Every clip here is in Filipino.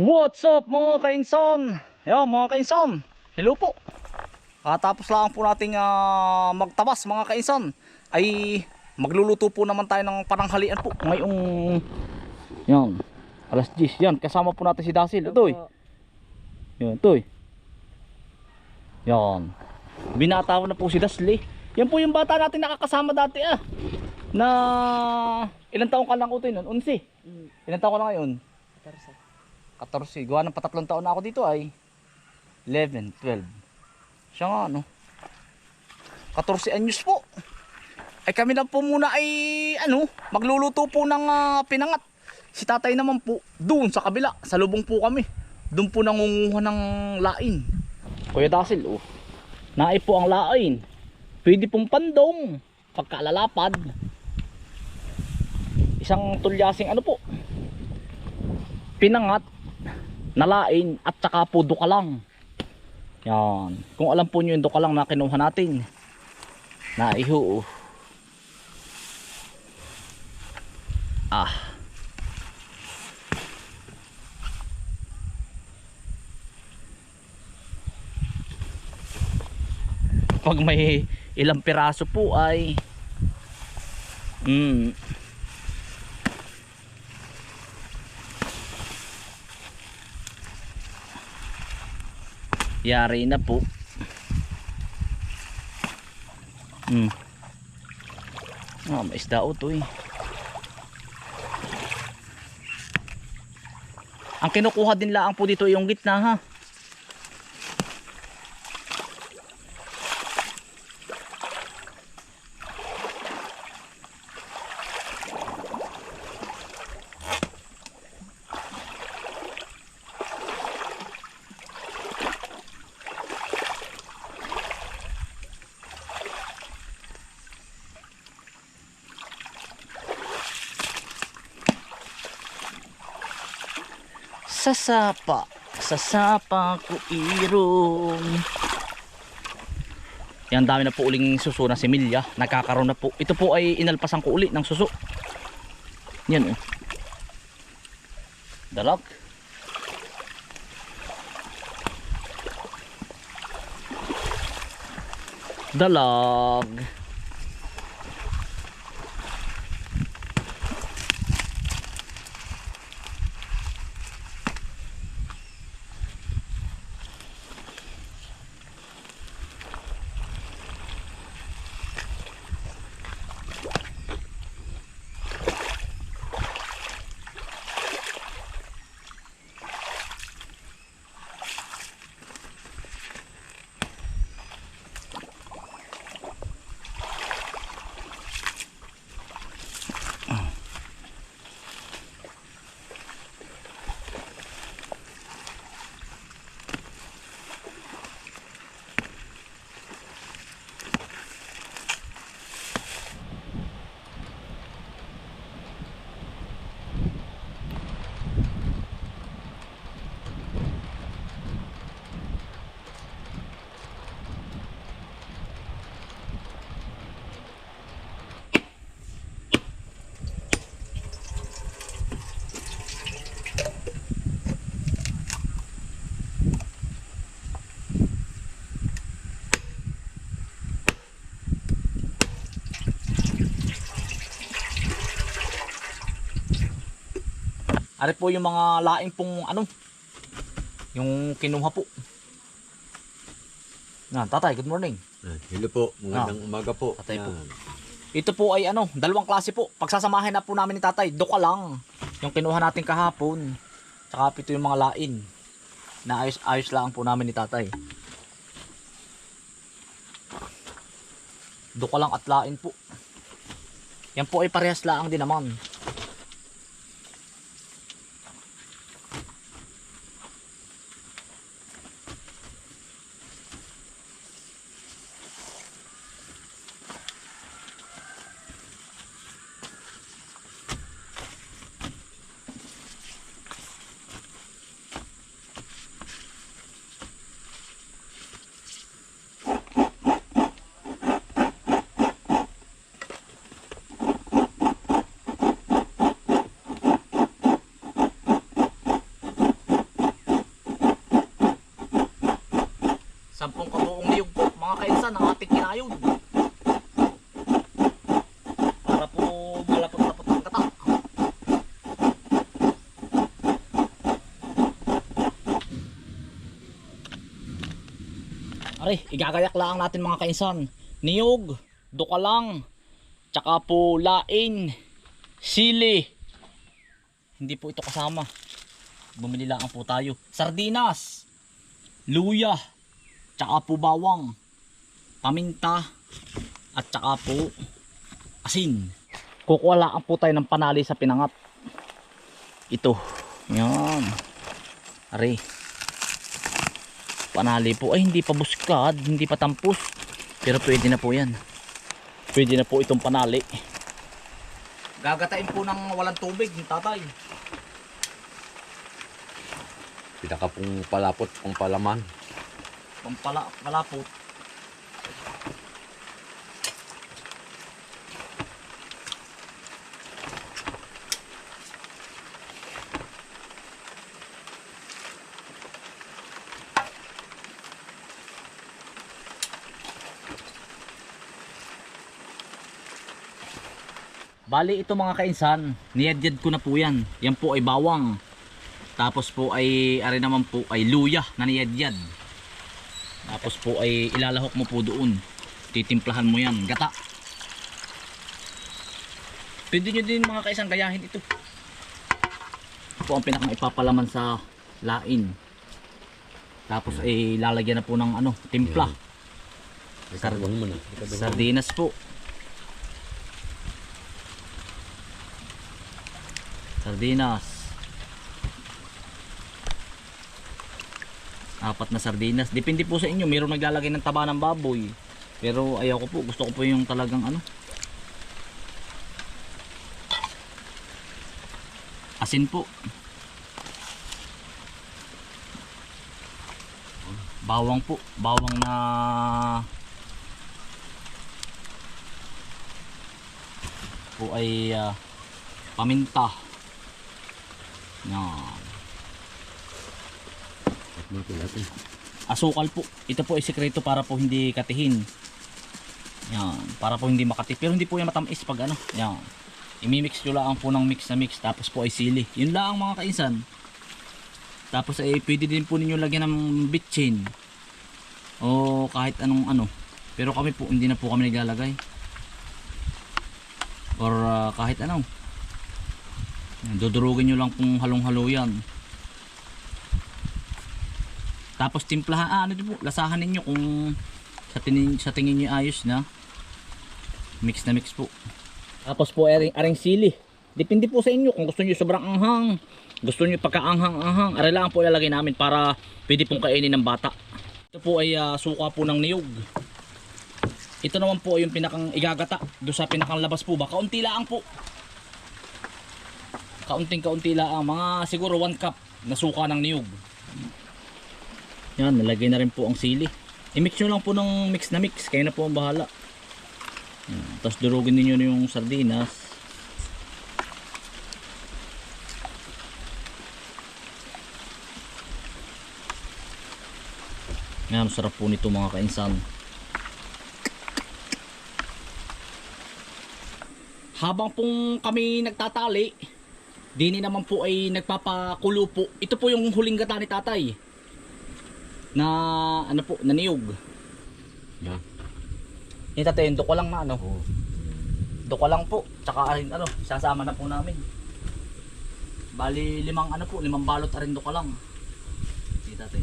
What's up mga kainson? Yo mga kainson, hello po. Katapos lang po nating ah, magtabas mga kainson ay magluluto po naman tayo ng pananghalian po ngayong yan alas 10 yan kasama po natin si Dasil ito eh. Yan ito eh. Yan. Binatawan na po si Dasli. Yan po yung bata natin nakakasama dati ah. Na ilang taong ka lang utoy nun? 11. Mm, Ilang taon ka na ngayon? Tarsa. 14. Gawa ng patatlong taon na ako dito ay 11, 12. Siya nga ano. 14 anyos po. Ay kami lang po muna ay ano, magluluto po ng ah, pinangat. Si tatay naman po doon sa kabila, sa lubong po kami. Doon po nangunguha ng lain. Kuya Dasil, oh. Naay po ang lain. Pwede pong pandong. Pagkalalapad. Isang tulyasing ano po. Pinangat nalain at saka po duka lang. Yan. Kung alam po nyo yung duka lang na kinuha natin. Na iho. Ah. Pag may ilang piraso po ay mm, Yari na po. Hmm. Ah, may isda o to eh. Ang kinukuha din laang po dito yung gitna ha. Sasapa, sasapa ko irong. Yan dami na po uling suso na similya. Nagkakaroon na po. Ito po ay inalpasan ko uli ng suso. Yan oh. Dalag. Dalag. Ari po yung mga laing pong ano, yung kinuha po. Yan, tatay, good morning. Ah, Hello po, magandang umaga po. Tatay po. Yan. Ito po ay ano, dalawang klase po. Pagsasamahin na po namin ni tatay, duka lang. Yung kinuha natin kahapon. Tsaka po ito yung mga lain. Na ayos, ayos lang po namin ni tatay. Duka lang at lain po. Yan po ay parehas lang din naman. Igagayak lang natin mga kainsan. Niyog, dukalang, tsaka po lain, sili. Hindi po ito kasama. Bumili lang po tayo. Sardinas, luya, tsaka po bawang, paminta, at tsaka po asin. Kukuha lang po tayo ng panali sa pinangat. Ito. Yan. Are. Panali po. Ay, hindi pa buskad. Hindi pa tampos. Pero pwede na po yan. Pwede na po itong panali. Gagatain po ng walang tubig ng tatay. Pinaka pong palapot, pong palaman. Pampala, palapot. Bali ito mga kainsan, niyadyad ko na po yan. Yan po ay bawang. Tapos po ay, ari naman po ay luya na niyadyad. Tapos po ay ilalahok mo po doon. Titimplahan mo yan, gata. Pwede nyo din mga kaisang gayahin ito. Ito po ang pinakang ipapalaman sa lain. Tapos ay lalagyan na po ng ano, timpla. Na. Sardinas po. Sardinas. Apat na sardinas. Depende po sa inyo. Mayroong naglalagay ng taba ng baboy. Pero ayaw ko po. Gusto ko po yung talagang ano. Asin po. Bawang po. Bawang na po ay ah, paminta. Yan. Mga natin. Asukal po. Ito po ay sekreto para po hindi katihin. Yan. Para po hindi makati. Pero hindi po yan matamis pag ano. Yan. Imimix nyo lang po ng mix na mix. Tapos po ay sili. Yun lang mga kainsan. Tapos ay pwede din po ninyo lagyan ng bitchin. O kahit anong ano. Pero kami po hindi na po kami naglalagay. Or ah, kahit ano. Dudurugin nyo lang kung halong-halo yan. Tapos timplahan, ah, ano po, lasahan ninyo kung sa tingin, sa tingin nyo ayos na. Mix na mix po. Tapos po aring, aring sili. Depende po sa inyo kung gusto nyo sobrang anghang. Gusto nyo pagkaanghang-anghang. Aray lang po ilalagay namin para pwede pong kainin ng bata. Ito po ay ah, suka po ng niyog. Ito naman po yung pinakang igagata. Doon sa pinakang labas po ba. Kaunti lang po. Kaunting kaunti lang. Mga siguro 1 cup na suka ng niyog. Yan, nalagay na rin po ang sili. I-mix nyo lang po ng mix na mix. Kayo na po ang bahala. Tapos durugin ninyo na yung sardinas. Yan, sarap po nito mga kainsan. Habang pong kami nagtatali, dini naman po ay nagpapakulo po. Ito po yung huling gata ni tatay na ano po, na niyog. Yan. Yung tatay, yung duko lang na ano. Oo. Duko lang po. Tsaka rin ano, sasama na po namin. Bali limang ano po, limang balot rin duko lang. Yung tatay.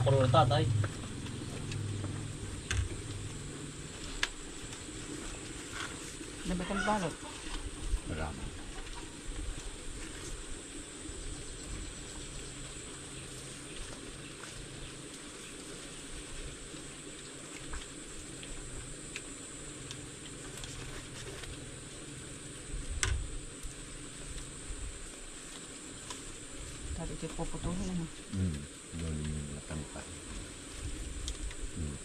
Nakakulo ng tatay. Nabatang balot. Wala. Tadi ito puputulin ano. Hmm. Doon yung natangkay. Hmm.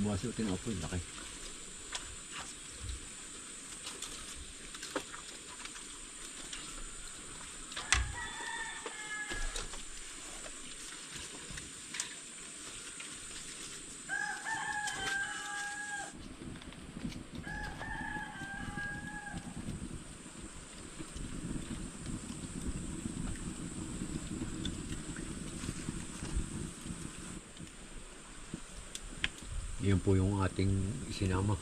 Bukas yung tinapoy, laki. Yan po yung ating isinama.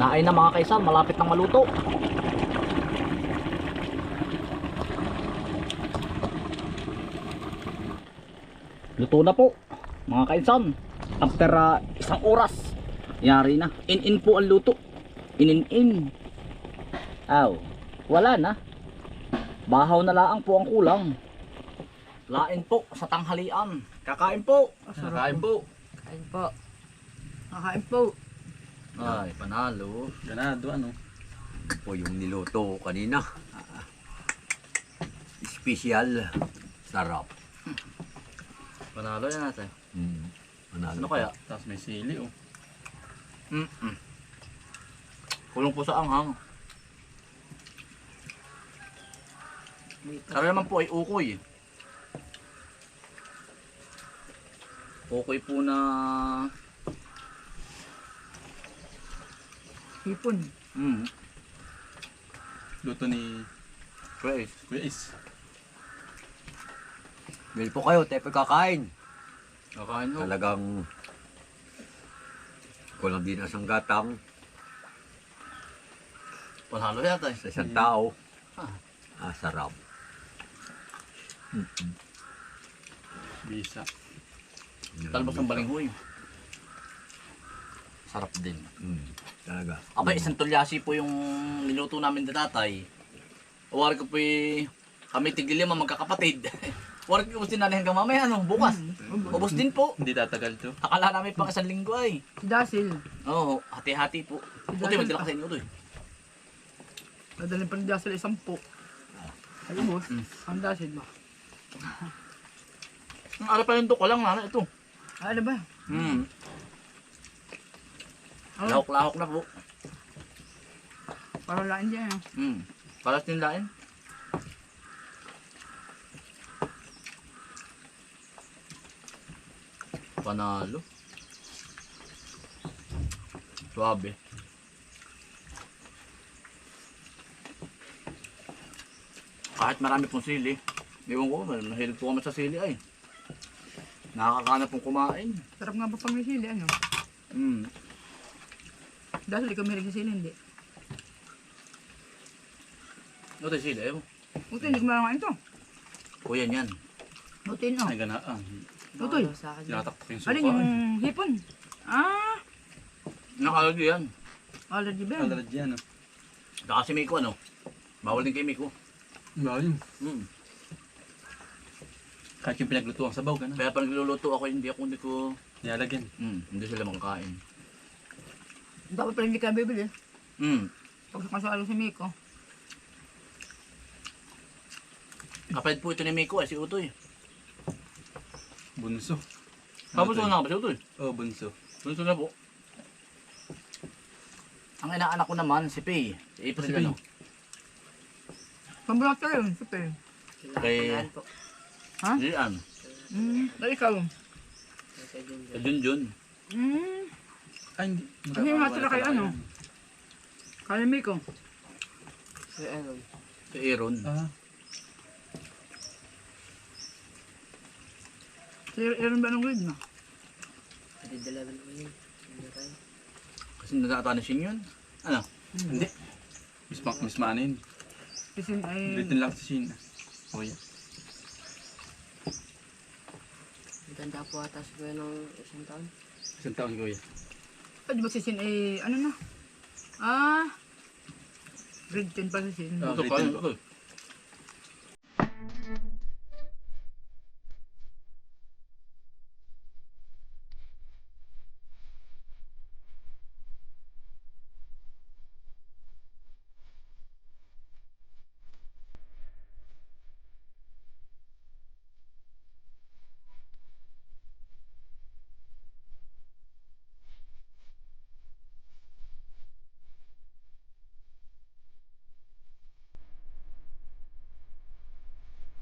Naay na mga kaisan, malapit nang maluto. Luto na po, mga kaisan. After ah, isang oras, yari na. In-in po ang luto. In-in-in. Aw, wala na. Bahaw na laang po ang kulang. Lain po sa tanghalian. Kakain po. Kakain po. Kain po. Kakain po. Ay, panalo. Ganado ano? po yung niluto kanina. Ah, Special. Sarap. Panalo yan natin. Mm. Manalo Ano kaya? Tapos may sili oh. Mm-mm. Kulong po sa anghang. Kaya naman po ay ukoy. Ukoy po na... Hipon. Mm. Luto ni Fresh. Kuya Is. Bili po kayo, tayo pagkakain. Kakain ho. Talagang kulang din asang gatang Panalo yata eh. sa isang tao. Ah. Ah, sarap. Bisa. Talbos ng balinghoy. Sarap din. Mm. Talaga. Aba, isang tulyasi po yung niluto namin na tatay. Uwari ko po kami tigilima magkakapatid. Ko po din namin hanggang mamaya, ano, bukas. Ubus din po. Hindi tatagal to. Akala namin pang isang linggo ay. Si Dasil. Oo, hati-hati po. Buti magdala ka sa inyo to eh. Dadalhin pa ni Dasil isang po. Ay, boss. Mm. Ang Dasil ba? Ang ara pa yung ko lang na ito. Ay, ano ba? Hmm. Ano? Lahok-lahok na po. Para lain dyan. ah. Hmm. Para sa tindahin. Panalo. Suabe. Kahit marami pong sili. Ewan ko, mahilig po kami sa sili ay. Nakakakana pong kumain. Sarap nga ba pang may sili, ano? Hmm. Dasil, ikaw may sili, hindi. Ano tayo sili? Ewan. Buti, hindi ko malangain to. Kuya niyan. Buti, no? Ay gana ah. Butoy. Tinataktak yung Alin suka. yung hipon? Ah! Nakalagay yan. Allergy ba? Yan? dalad yan ah. Saka si Miko ano? Bawal din kay Miko. Bawal yun. Hmm. Kahit yung pinagluto ang sabaw ka na. Kaya pag nagluluto ako, hindi ako, hindi ko, Nilalagyan. hmm, hindi sila makakain. Dapat pala hindi ka bibili. Hmm. Pag kasalo si Miko. Kapatid po ito ni Miko eh, si Utoy. Bunso. Tapos Ano na ba si Utoy? Oh, bunso. Gusto na po. Ang inaanak ko naman, si Pei. Si April Si Pei. ano. Pambulak ka yun, super. Sila Kay-. Ha? Diyan. Hmm. Na ikaw. Sa Junjun. Hmm. Ay, hindi. Ano yung nga sila kay ano? Kaya Miko. Sa ano? Sa Aaron. Ah. Si Aaron ba ng grade na? Grade 11 po yun. Hindi tayo. Kasi natatanishin yun. Ano? Hindi. Miss, Ma Miss Manin. Kasi ay... Ulitin lang sa Shin. Okay. Maganda po ata si Kuya ng isang taon. Isang taon ko yan. Ah, di ba si Sin ay... Ano na? Ah... Grade 10 pa si Sin. Ito pa. Ito.